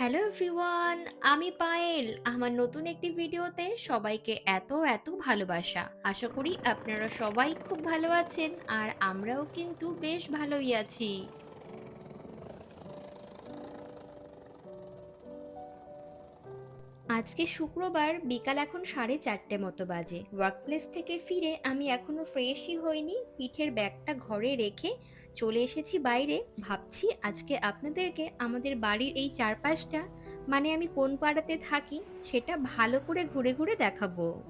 Hello everyone, আমি পায়েল। আমার নতুন একটি ভিডিওতে সবাইকে এত এত ভালোবাসা। আশা করি আপনারা সবাই খুব ভালো আছেন আর আমরাও কিন্তু বেশ ভালোই আছি। আজকে শুক্রবার বিকাল এখন সাড়ে চারটে মতো বাজে। ওয়ার্কপ্লেস থেকে ফিরে আমি এখনও ফ্রেশই হইনি। পিঠের ব্যাগটা ঘরে রেখে চলে এসেছি বাইরে। ভাবছি আজকে আপনাদেরকে আমাদের বাড়ির এই চারপাশটা মানে আমি কোন পাড়াতে থাকি, সেটা ভালো করে ঘুরে ঘুরে দেখাবো।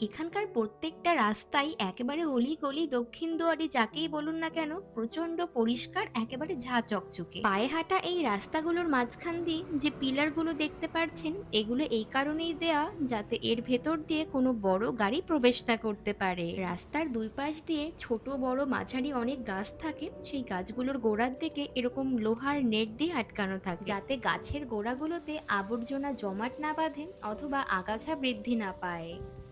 এখানকার প্রত্যেকটা রাস্তাই একেবারে অলি গলি দক্ষিণ দুয়ারে যাকেই বলুন না কেন প্রচণ্ড পরিষ্কার, একেবারে ঝা চকচকে পায়ে হাঁটা এই রাস্তাগুলোর মাঝখান দিয়ে যে পিলারগুলো দেখতে পাচ্ছেন এগুলো এই কারণেই দেয়া যাতে এর ভেতর দিয়ে কোনো বড় গাড়ি প্রবেশ না করতে পারে। রাস্তার দুই পাশ দিয়ে ছোট, বড়, মাঝারি অনেক গাছ থাকে, সেই গাছগুলোর গোড়ার দিকে এরকম লোহার নেট দিয়ে আটকানো থাকে। যাতে গাছের গোড়াগুলোতে আবর্জনা জমাট না বাঁধে অথবা আগাছা বৃদ্ধি না পায়।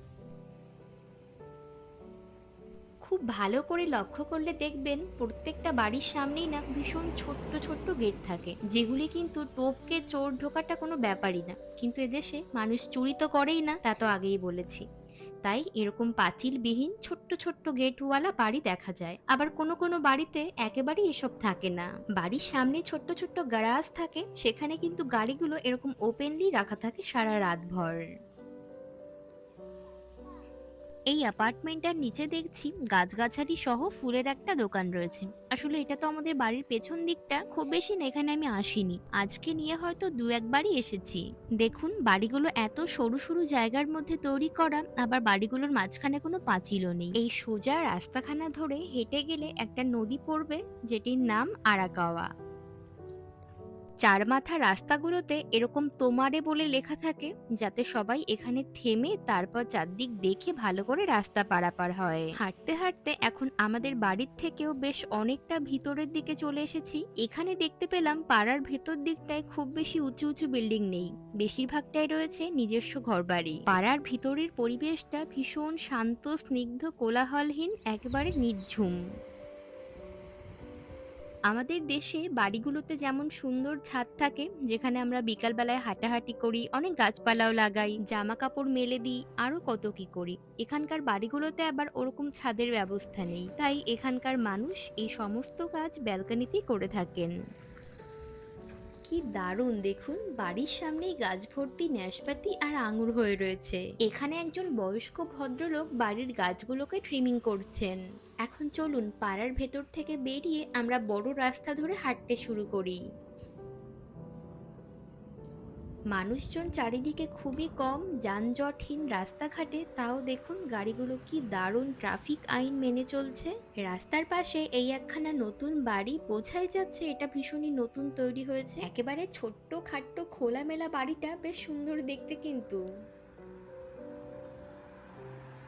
খুব ভালো করে লক্ষ্য করলে দেখবেন প্রত্যেকটা বাড়ির সামনেই না ভীষণ ছোট্ট ছোট্ট গেট থাকে। যেগুলি কিন্তু টোপকে চোর ঢোকাটা কোনো ব্যাপারই না। কিন্তু এদেশে মানুষ চুরি তো করেই না, তা তো আগেই বলেছি। তাই এরকম পাঁচিলবিহীন ছোট্ট ছোট্ট গেটওয়ালা বাড়ি দেখা যায়। আবার কোনো কোনো বাড়িতে একেবারেই এসব থাকে না। বাড়ির সামনে ছোট্ট ছোট্ট গ্যারাজ থাকে, সেখানে কিন্তু গাড়িগুলো এরকম ওপেনলি রাখা থাকে সারা রাতভর। এই অ্যাপার্টমেন্টটার নিচে দেখছি গাছগাছালি সহ ফুলের একটা দোকান রয়েছে। আসলে এটা তো আমাদের বাড়ির পেছন দিকটা, খুব বেশি না এখানে আমি আসিনি। আজকে নিয়ে হয়তো দু একবারই এসেছি। দেখুন, বাড়িগুলো এত সরু সরু জায়গার মধ্যে তৈরি করা, আবার বাড়িগুলোর মাঝখানে কোনো পাঁচিলও নেই। এই সোজা রাস্তাখানা ধরে হেঁটে গেলে একটা নদী পড়বে, যেটির নাম আরাকাওয়া। চার মাথা রাস্তাগুলোতে এরকম তোমারে বলে লেখা থাকে, যাতে সবাই এখানে থেমে তারপর চারদিক দেখে ভালো করে রাস্তা পারাপার হয়। হাঁটতে হাঁটতে এখন আমাদের বাড়ির থেকেও বেশ অনেকটা ভিতরের দিকে চলে এসেছি। এখানে দেখতে পেলাম পাড়ার ভেতর দিকটায় খুব বেশি উঁচু উঁচু বিল্ডিং নেই। বেশিরভাগটাই রয়েছে নিজস্ব ঘরবাড়ি। পাড়ার ভিতরের পরিবেশটা ভীষণ শান্ত, স্নিগ্ধ, কোলাহলহীন, একেবারে নির্ঝুম। আমাদের দেশে বাড়িগুলোতে যেমন সুন্দর ছাদ থাকে, যেখানে আমরা বিকালবেলায় হাঁটাহাঁটি করি, অনেক গাছপালাও লাগাই জামা কাপড় মেলে দিই, আরও কত কি করি। এখানকার বাড়িগুলোতে আবার ওরকম ছাদের ব্যবস্থা নেই। তাই এখানকার মানুষ এই সমস্ত কাজ ব্যালকনিতেই করে থাকেন। কি দারুণ, দেখুন। বাড়ির সামনেই গাছ ভর্তি ন্যাশপাতি আর আঙুর হয়ে রয়েছে। এখানে একজন বয়স্ক ভদ্রলোক বাড়ির গাছগুলোকে ট্রিমিং করছেন। এখন চলুন, পাড়ার ভেতর থেকে বেরিয়ে আমরা বড় রাস্তা ধরে হাঁটতে শুরু করি। মানুষজন চারিদিকে খুবই কম, যানজটহীন রাস্তাঘাটে। তাও দেখুন গাড়িগুলো কি দারুণ ট্রাফিক আইন মেনে চলছে। রাস্তার পাশে এই একখানা নতুন বাড়ি বোঝাই যাচ্ছে এটা ভীষণই নতুন তৈরি হয়েছে। একেবারে ছোট্ট খাট্ট খোলামেলা বাড়িটা বেশ সুন্দর দেখতে কিন্তু।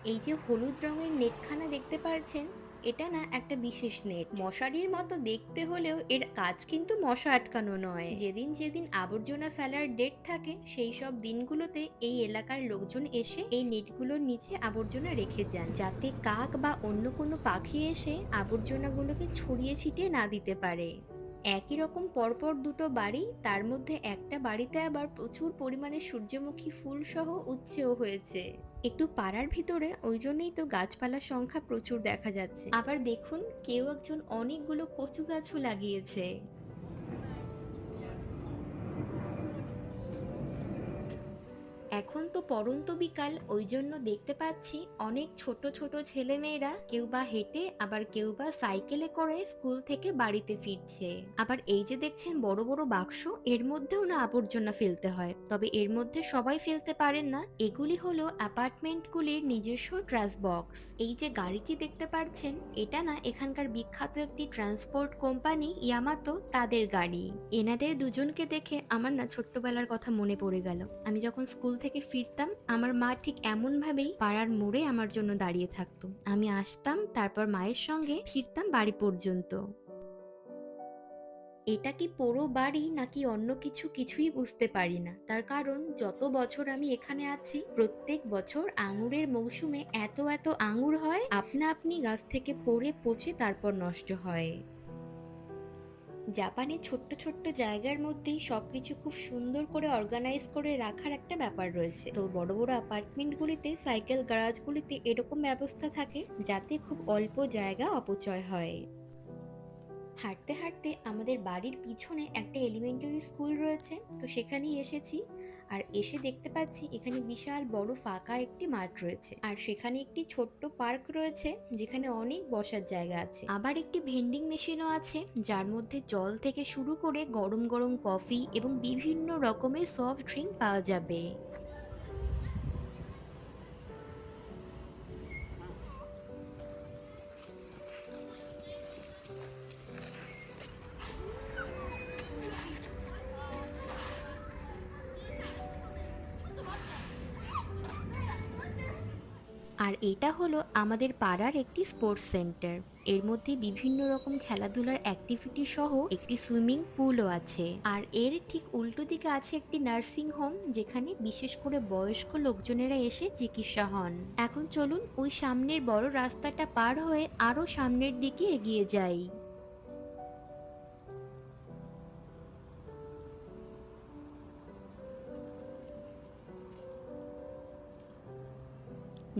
এই যে হলুদ রঙের নেটখানা দেখতে পাচ্ছেন এটা না একটা বিশেষ নেট। মশারির মতো দেখতে হলেও এর কাজ কিন্তু মশা আটকানো নয়। যেদিন যেদিন আবর্জনা ফেলার ডেট থাকে, সেই সব দিনগুলোতে এই এলাকার লোকজন এসে এই নেটগুলোর নিচে আবর্জনা রেখে যান। যাতে কাক বা অন্য কোনো পাখি এসে আবর্জনাগুলোকে ছড়িয়ে ছিটিয়ে না দিতে পারে। একই রকম পরপর দুটো বাড়ি, তার মধ্যে একটা বাড়িতে আবার প্রচুর পরিমাণে সূর্যমুখী ফুল সহ উচ্ছেও হয়েছে। একটু পাড়ার ভিতরে ওই জন্যই তো গাছপালার সংখ্যা প্রচুর দেখা যাচ্ছে। আবার দেখুন, কেউ একজন অনেকগুলো কচু গাছও লাগিয়েছে। এখন তো পড়ন্ত বিকাল ওই জন্য দেখতে পাচ্ছি অনেক ছোট ছোট ছেলেমেয়েরা কেউ বা হেঁটে, আবার কেউ বা সাইকেলে করে স্কুল থেকে বাড়িতে ফিরছে। আবার এই যে দেখছেন বড় বড় বাক্স, এর মধ্যেও না আবর্জনা ফেলতে হয়। তবে এর মধ্যে সবাই ফেলতে পারেন না। এগুলি হলো অ্যাপার্টমেন্টগুলির নিজস্ব ট্রাস বক্স। এই যে গাড়িটি দেখতে পাচ্ছেন, এটা না এখানকার বিখ্যাত একটি ট্রান্সপোর্ট কোম্পানি, ইয়ামাতো, তাদের গাড়ি। এনাদের দুজনকে দেখে আমার না ছোট্টবেলার কথা মনে পড়ে গেল। আমি যখন স্কুল থেকে ফিরতাম, আমার মা ঠিক এমন ভাবেই পাড়ার মোড়ে আমার জন্য দাঁড়িয়ে থাকতো। আমি আসতাম, তারপর মায়ের সঙ্গে ফিরতাম বাড়ি পর্যন্ত। এটা কি পুরো বাড়ি, নাকি অন্য কিছু কিছুই বুঝতে পারি না? তার কারণ, যত বছর আমি এখানে আছি, প্রত্যেক বছর আঙুরের মৌসুমে এত এত আঙুর হয়, আপনা আপনি গাছ থেকে পড়ে পচে তারপর নষ্ট হয়। জাপানের ছোট্ট ছোট্ট জায়গার মধ্যেই সবকিছু খুব সুন্দর করে অর্গানাইজ করে রাখার একটা ব্যাপার রয়েছে। তো বড় বড় অ্যাপার্টমেন্টগুলিতে সাইকেল গ্যারাজগুলিতে এরকম ব্যবস্থা থাকে যাতে খুব অল্প জায়গা অপচয় হয়। হাঁটতে হাঁটতে আমাদের বাড়ির পিছনে একটা এলিমেন্টারি স্কুল রয়েছে, তো সেখানেই এসেছি। আর এসে দেখতে পাচ্ছি এখানে বিশাল বড় ফাঁকা একটি মাঠ রয়েছে। আর সেখানে একটি ছোট্ট পার্ক রয়েছে, যেখানে অনেক বসার জায়গা আছে। আবার একটি ভেন্ডিং মেশিনও আছে, যার মধ্যে জল থেকে শুরু করে গরম গরম কফি এবং বিভিন্ন রকমের সফট ড্রিঙ্ক পাওয়া যাবে। আর এটা হলো আমাদের পাড়ার একটি স্পোর্টস সেন্টার এর মধ্যে বিভিন্ন রকম খেলাধুলার অ্যাক্টিভিটি সহ একটি সুইমিং পুলও আছে। আর এর ঠিক উল্টো দিকে আছে একটি নার্সিং হোম যেখানে বিশেষ করে বয়স্ক লোকজনেরা এসে চিকিৎসা হন। এখন চলুন ওই সামনের বড় রাস্তাটা পার হয়ে আরও সামনের দিকে এগিয়ে যাই।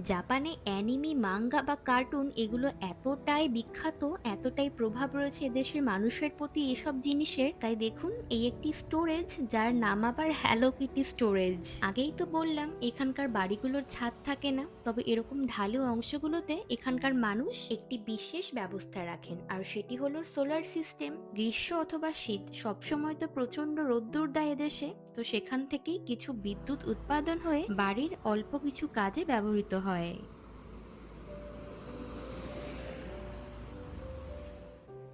জাপানে অ্যানিমি, মাঙ্গা বা কার্টুন এগুলো এতটাই বিখ্যাত, এতটাই প্রভাব রয়েছে এদেশের মানুষের প্রতি এসব জিনিসের। তাই দেখুন, এই একটি স্টোরেজ যার নাম আবার হ্যালো কিটি স্টোরেজ আগেই তো বললাম, এখানকার বাড়িগুলোর ছাদ থাকে না। তবে এরকম ঢালু অংশগুলোতে এখানকার মানুষ একটি বিশেষ ব্যবস্থা রাখেন। আর সেটি হলো সোলার সিস্টেম গ্রীষ্ম অথবা শীত। সবসময় তো প্রচণ্ড রোদ্দুর দেয় এদেশে। তো সেখান থেকেই কিছু বিদ্যুৎ উৎপাদন হয়ে বাড়ির অল্প কিছু কাজে ব্যবহৃত হয়।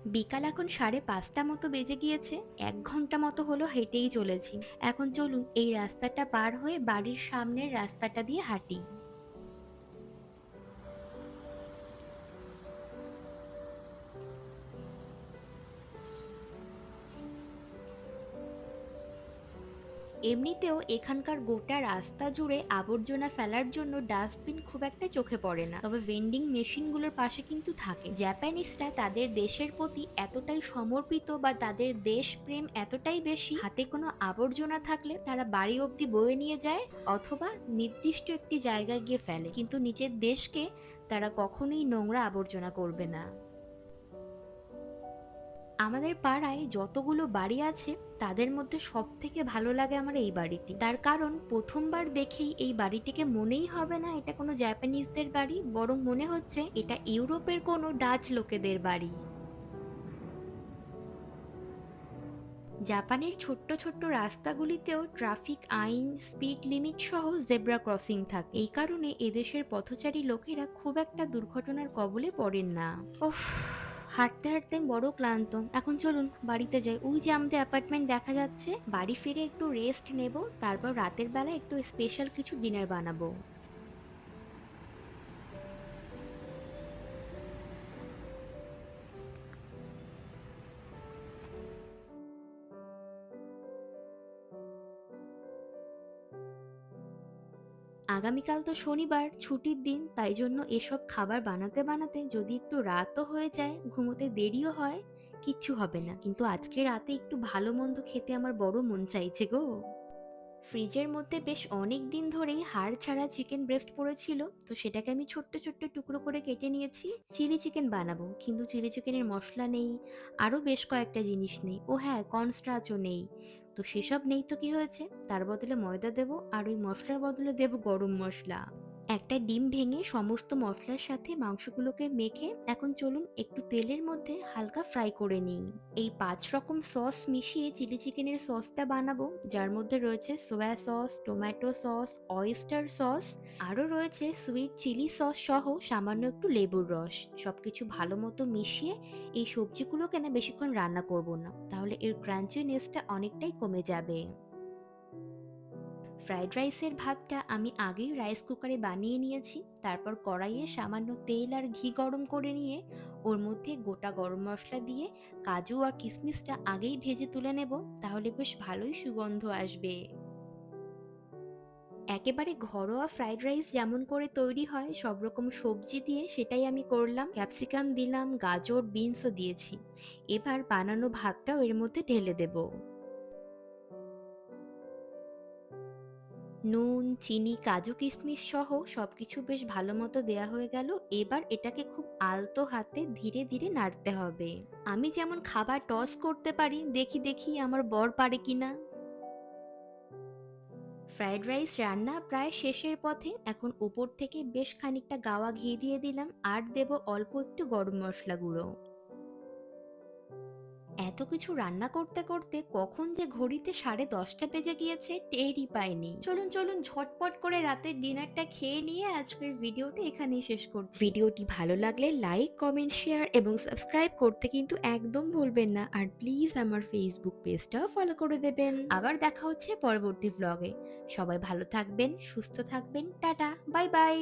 বিকাল এখন সাড়ে পাঁচটা মতো বেজে গিয়েছে, এক ঘণ্টা মতো হলো হেঁটেই চলেছি। এখন চলুন এই রাস্তাটা পার হয়ে বাড়ির সামনের রাস্তাটা দিয়ে হাঁটি। এমনিতেও এখানকার গোটা রাস্তা জুড়ে আবর্জনা ফেলার জন্য ডাস্টবিন খুব একটা চোখে পড়ে না। তবে ভেন্ডিং মেশিনগুলোর পাশে কিন্তু থাকে। জাপানিজরা তাদের দেশের প্রতি এতটাই সমর্পিত বা তাদের দেশপ্রেম এতটাই বেশি, হাতে কোনো আবর্জনা থাকলে তারা বাড়ি অবধি বয়ে নিয়ে যায় অথবা নির্দিষ্ট একটি জায়গায় গিয়ে ফেলে। কিন্তু নিজের দেশকে তারা কখনোই নোংরা আবর্জনা করবে না। আমাদের পাড়ায় যতগুলো বাড়ি আছে, তাদের মধ্যে সব থেকে ভালো লাগে আমার এই বাড়িটি। তার কারণ প্রথমবার দেখেই এই বাড়িটিকে মনেই হবে না এটা কোনো জাপানিজদের বাড়ি, বরং মনে হচ্ছে এটা ইউরোপের কোনো ডাচ লোকেদের বাড়ি। জাপানের ছোট্ট ছোট্ট রাস্তাগুলিতেও ট্রাফিক আইন, স্পিড লিমিট সহ জেব্রা ক্রসিং থাকে। এই কারণে এদেশের পথচারী লোকেরা খুব একটা দুর্ঘটনার কবলে পড়েন না। ওফ হাঁটতে হাঁটতে বড় ক্লান্ত। এখন চলুন বাড়িতে যাই। ওই যে আমাদের অ্যাপার্টমেন্ট দেখা যাচ্ছে, বাড়ি ফিরে একটু রেস্ট নেব, তারপর রাতের বেলা একটু স্পেশাল কিছু ডিনার বানাবো। আগামীকাল তো শনিবার, ছুটির দিন, তাই জন্য এসব খাবার বানাতে বানাতে যদি একটু রাতও হয়ে যায়, ঘুমোতে দেরিও হয়, কিচ্ছু হবে না। কিন্তু আজকে রাতে একটু ভালো মন্দ খেতে আমার বড় মন চাইছে গো। ফ্রিজের মধ্যে বেশ অনেক দিন ধরেই হাড় ছাড়া চিকেন ব্রেস্ট পড়েছিল, তো সেটাকে আমি ছোট্ট ছোট্ট টুকরো করে কেটে নিয়েছি। চিলি চিকেন বানাবো, কিন্তু চিলি চিকেনের মশলা নেই, আরও বেশ কয়েকটা জিনিস নেই। ও হ্যাঁ কর্নস্টাচও নেই। তো সেসব নেই তো কি হয়েছে? তার বদলে ময়দা দেব আর ওই মশলার বদলে দেব গরম মশলা। একটা ডিম ভেঙে সমস্ত মশলার সাথে মাংসগুলোকে মেখে এখন চলুন একটু তেলের মধ্যে হালকা ফ্রাই করে নিই। এই পাঁচ রকম সস মিশিয়ে চিলি চিকেনের সসটা বানাবো, যার মধ্যে রয়েছে soya sauce, tomato sauce oyster sauce, আরও রয়েছে সুইট চিলি সস সহ সামান্য একটু লেবুর রস। সব কিছু ভালো মতো মিশিয়ে এই সবজিগুলোকে না বেশিক্ষণ রান্না করব না, তাহলে এর ক্রাঞ্চিনেসটা অনেকটাই কমে যাবে। ফ্রাইড রাইসের ভাতটা আমি আগেই রাইস কুকারে বানিয়ে নিয়েছি। তারপর কড়াইয়ে সামান্য তেল আর ঘি গরম করে নিয়ে ওর মধ্যে গোটা গরম মশলা দিয়ে কাজু আর কিশমিশটা আগেই ভেজে তুলে নেব। তাহলে বেশ ভালোই সুগন্ধ আসবে। একেবারে ঘরোয়া ফ্রাইড রাইস যেমন করে তৈরি হয় সব রকম সবজি দিয়ে সেটাই আমি করলাম। ক্যাপসিকাম দিলাম গাজর বিনসও দিয়েছি। এবার বানানো ভাতটাও এর মধ্যে ঢেলে দেব। নুন, চিনি, কাজু, কিশমিশ সহ সব কিছু বেশ ভালো মতো দেওয়া হয়ে গেল। এবার এটাকে খুব আলতো হাতে ধীরে ধীরে নাড়তে হবে। আমি যেমন খাবার টস করতে পারি, দেখি দেখি আমার বর পারে কিনা। ফ্রাইড রাইস রান্না প্রায় শেষের পথে, এখন উপর থেকে বেশ খানিকটা গাওয়া ঘি দিয়ে দিলাম, আর দেব অল্প একটু গরম মশলা গুঁড়ো। এত কিছু রান্না করতে করতে কখন যে ঘড়িতে সাড়ে দশটা বেজে গিয়েছে টেরই পাইনি। চলুন চলুন ঝটপট করে রাতের ডিনারটা খেয়ে নিয়ে আজকের ভিডিওটা এখানেই শেষ করছি। ভিডিওটি ভালো লাগলে লাইক, কমেন্ট, শেয়ার এবং সাবস্ক্রাইব করতে কিন্তু একদম ভুলবেন না। আর প্লিজ আমার ফেসবুক পেজটাও ফলো করে দেবেন। আবার দেখা হচ্ছে পরবর্তী ভ্লগে সবাই ভালো থাকবেন, সুস্থ থাকবেন। Tata, bye bye.